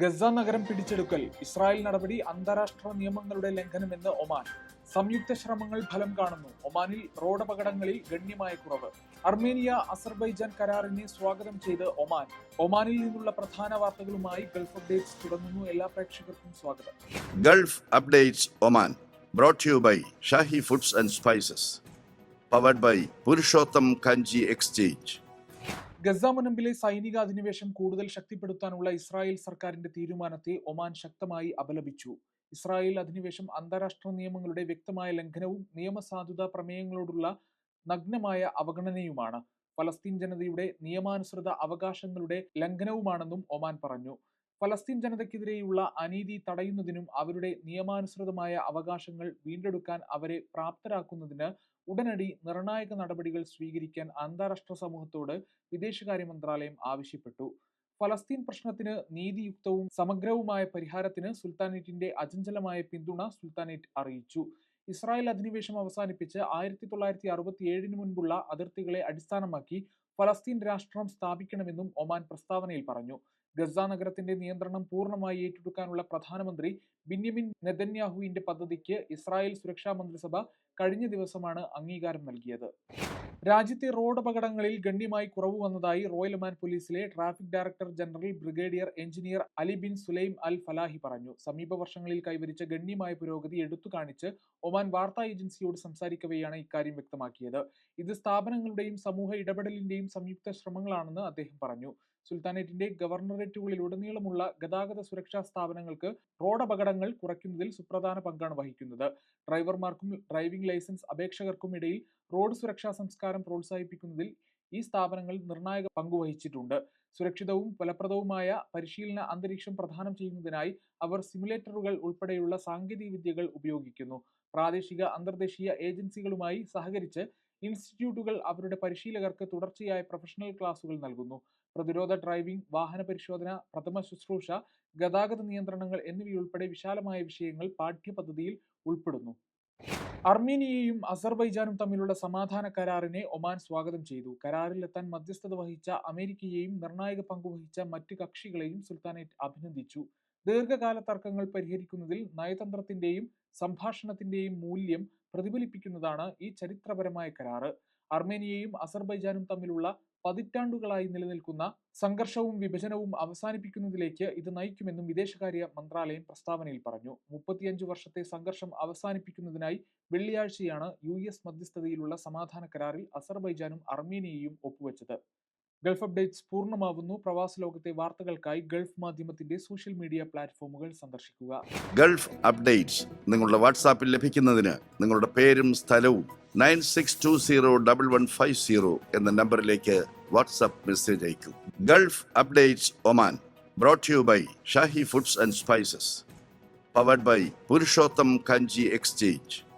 Gaza നഗരം പിടിച്ചെടുക്കൽ Israel നടപടി അന്താരാഷ്ട്ര നിയമങ്ങളുടെ ലംഘനമെന്ന് ഒമാൻ. സംയുക്ത ശ്രമങ്ങൾ ഫലം കാണുന്നു. ഒമാനിൽ റോഡ് റോഡപകടങ്ങളിൽ ഗണ്യമായ കുറവ്. അർമേനിയ അസർബൈജാൻ കരാറിനെ സ്വാഗതം ചെയ്ത് ഒമാൻ. ഒമാനിൽ നിന്നുള്ള പ്രധാന വാർത്തകളുമായി ഗൾഫ് അപ്ഡേറ്റ്സ് തുടങ്ങുന്നു. എല്ലാ പ്രേക്ഷകർക്കും സ്വാഗതം. Gulf updates Oman brought you by Shahi foods and spices powered by Purushottam Kanji exchange. Gaza മുനമ്പിലെ സൈനിക അധിനിവേശം കൂടുതൽ ശക്തിപ്പെടുത്താനുള്ള ഇസ്രായേൽ സർക്കാരിന്റെ തീരുമാനത്തെ ഒമാൻ ശക്തമായി അപലപിച്ചു. ഇസ്രായേൽ അധിനിവേശം അന്താരാഷ്ട്ര നിയമങ്ങളുടെ വ്യക്തമായ ലംഘനവും നിയമസാധുതാ പ്രമേയങ്ങളോടുള്ള നഗ്നമായ അവഗണനയുമാണ്. ഫലസ്തീൻ ജനതയുടെ നിയമാനുസൃത അവകാശങ്ങളുടെ ലംഘനവുമാണെന്നും ഒമാൻ പറഞ്ഞു. ഫലസ്തീൻ ജനതയ്ക്കെതിരെയുള്ള അനീതി തടയുന്നതിനും അവരുടെ നിയമാനുസൃതമായ അവകാശങ്ങൾ വീണ്ടെടുക്കാൻ അവരെ പ്രാപ്തരാക്കുന്നതിന് ഉടനടി നിർണായക നടപടികൾ സ്വീകരിക്കാൻ അന്താരാഷ്ട്ര സമൂഹത്തോട് വിദേശകാര്യ മന്ത്രാലയം ആവശ്യപ്പെട്ടു. ഫലസ്തീൻ പ്രശ്നത്തിന് നീതിയുക്തവും സമഗ്രവുമായ പരിഹാരത്തിന് സുൽത്താനേറ്റിന്റെ അചഞ്ചലമായ പിന്തുണ സുൽത്താനേറ്റ് അറിയിച്ചു. ഇസ്രായേൽ അധിനിവേശം അവസാനിപ്പിച്ച് ആയിരത്തി തൊള്ളായിരത്തി അറുപത്തി ഏഴിന് മുൻപുള്ള അതിർത്തികളെ അടിസ്ഥാനമാക്കി ഫലസ്തീൻ രാഷ്ട്രം സ്ഥാപിക്കണമെന്നും ഒമാൻ പ്രസ്താവനയിൽ പറഞ്ഞു. ഗസ നഗരത്തിന്റെ നിയന്ത്രണം പൂർണമായി ഏറ്റെടുക്കാനുള്ള പ്രധാനമന്ത്രി ബിന്യമിൻ നെതന്യാഹുവിന്റെ പദ്ധതിക്ക് ഇസ്രായേൽ സുരക്ഷാ മന്ത്രിസഭ കഴിഞ്ഞ ദിവസമാണ് അംഗീകാരം നൽകിയത്. രാജ്യത്തെ റോഡ് അപകടങ്ങളിൽ ഗണ്യമായി കുറവ് വന്നതായി റോയൽ ഒമാൻ പോലീസിലെ traffic director general brigadier engineer Ali bin Sulaim Al Falahi പറഞ്ഞു. സമീപ വർഷങ്ങളിൽ കൈവരിച്ച ഗണ്യമായ പുരോഗതി എടുത്തു കാണിച്ച് ഒമാൻ വാർത്താ ഏജൻസിയോട് സംസാരിക്കവെയാണ് ഇക്കാര്യം വ്യക്തമാക്കിയത്. ഇത് സ്ഥാപനങ്ങളുടെയും സമൂഹ ഇടപെടലിന്റെയും സംയുക്ത ശ്രമങ്ങളാണെന്ന് അദ്ദേഹം പറഞ്ഞു. സുൽത്താനേറ്റിന്റെ ഗവർണറേറ്റുകളിലുടനീളമുള്ള ഗതാഗത സുരക്ഷാ സ്ഥാപനങ്ങൾക്ക് റോഡ് അപകടങ്ങൾ കുറയ്ക്കുന്നതിൽ സുപ്രധാന പങ്കാണ് വഹിക്കുന്നത്. ഡ്രൈവർമാർക്കും ഡ്രൈവിംഗ് ലൈസൻസ് അപേക്ഷകർക്കും ഇടയിൽ റോഡ് സുരക്ഷാ സംസ്കാരം പ്രോത്സാഹിപ്പിക്കുന്നതിൽ ഈ സ്ഥാപനങ്ങൾ നിർണായക പങ്കുവഹിച്ചിട്ടുണ്ട് സുരക്ഷിതവും ഫലപ്രദവുമായ പരിശീലന അന്തരീക്ഷം പ്രദാനം ചെയ്യുന്നതിനായി അവർ സിമുലേറ്ററുകൾ ഉൾപ്പെടെയുള്ള സാങ്കേതിക വിദ്യകൾ ഉപയോഗിക്കുന്നു. പ്രാദേശിക അന്തർദേശീയ ഏജൻസികളുമായി സഹകരിച്ച് ഇൻസ്റ്റിറ്റ്യൂട്ടുകൾ അവരുടെ പരിശീലകർക്ക് തുടർച്ചയായ പ്രൊഫഷണൽ ക്ലാസുകൾ നൽകുന്നു. പ്രതിരോധ ഡ്രൈവിംഗ് വാഹന പരിശോധന പ്രഥമ ശുശ്രൂഷ ഗതാഗത നിയന്ത്രണങ്ങൾ എന്നിവയുൾപ്പെടെ വിശാലമായ വിഷയങ്ങൾ പാഠ്യപദ്ധതിയിൽ ഉൾപ്പെടുന്നു. അർമേനിയയും അസർബൈജാനും തമ്മിലുള്ള സമാധാന കരാറിനെ ഒമാൻ സ്വാഗതം ചെയ്തു. കരാറിലെത്താൻ മധ്യസ്ഥത വഹിച്ച അമേരിക്കയെയും നിർണായക പങ്കുവഹിച്ച മറ്റ് കക്ഷികളെയും സുൽത്താനേറ്റ് അഭിനന്ദിച്ചു. ദീർഘകാല തർക്കങ്ങൾ പരിഹരിക്കുന്നതിൽ നയതന്ത്രത്തിന്റെയും സംഭാഷണത്തിന്റെയും മൂല്യം പ്രതിഫലിപ്പിക്കുന്നതാണ് ഈ ചരിത്രപരമായ കരാറ്. അർമേനിയയും അസർബൈജാനും തമ്മിലുള്ള പതിറ്റാണ്ടുകളായി നിലനിൽക്കുന്ന സംഘർഷവും വിഭജനവും അവസാനിപ്പിക്കുന്നതിലേക്ക് ഇത് നയിക്കുമെന്നും വിദേശകാര്യ മന്ത്രാലയം പ്രസ്താവനയിൽ പറഞ്ഞു. മുപ്പത്തിയഞ്ച് വർഷത്തെ സംഘർഷം അവസാനിപ്പിക്കുന്നതിനായി വെള്ളിയാഴ്ചയാണ് യു എസ് മധ്യസ്ഥതയിലുള്ള സമാധാന കരാറിൽ അസർബൈജാനും അർമേനിയയും ഒപ്പുവെച്ചത്. ഗൾഫ് അപ്ഡേറ്റ്സ് പൂർണമാവുന്നു. പ്രവാസ ലോകത്തെ വാർത്തകൾക്കായി ഗൾഫ് മാധ്യമത്തിന്റെ സോഷ്യൽ മീഡിയ പ്ലാറ്റ്ഫോമുകൾ സന്ദർശിക്കുക. ഗൾഫ് അപ്ഡേറ്റ്സ് നിങ്ങളുടെ വാട്സാപ്പിൽ ലഭിക്കുന്നതിന് നിങ്ങളുടെ പേരും സ്ഥലവും nine six two zero double one five zero എന്ന നമ്പറിലേക്ക് വാട്സാപ്പ് മെസ്സേജ് അയക്കും. Gulf updates Oman brought you by Shahi foods and spices powered by Purushottam Kanji exchange.